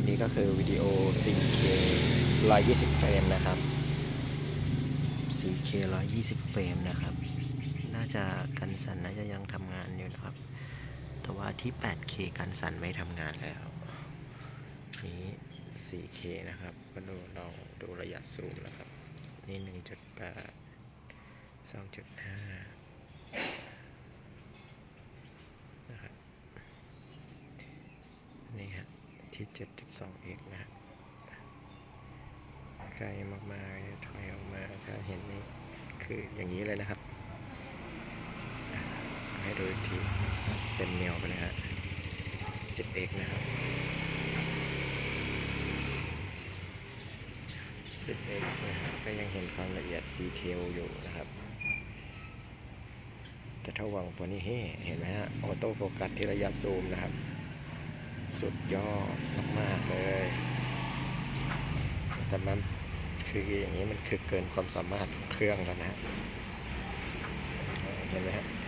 อันนี้ก็คือวิดีโอ 4K 120 เฟรมนะครับ 4K 120 เฟรมนะครับ น่าจะกันสั่นน่าจะยังทำงานอยู่นะครับ แต่ว่าที่ 8K กันสั่นไม่ทำงานแล้วนี้ 4K นะครับ มาดูลองดูระยะซูมนะครับ นี่ 1.8 2.5 นะครับ นี่ฮะ ที่ 7.2x นะฮะไกลมากๆถอยออกมาถ้าเห็นนี่คืออย่างนี้เลยนะครับ ให้ดูทีเต็มแนวไปเลยฮะ 10x นะครับ 10x นะครับก็ยังเห็นความละเอียดดีเทลอยู่นะครับแต่ถ้าวังตัวนี้เฮ้เห็นไหมฮะออโต้โฟกัสที่ระยะซูมนะครับ สุดยอดมากๆเลย แต่มันคืออย่างนี้มันคือเกินความสามารถของเครื่องแล้วนะฮะเห็นไหมฮะ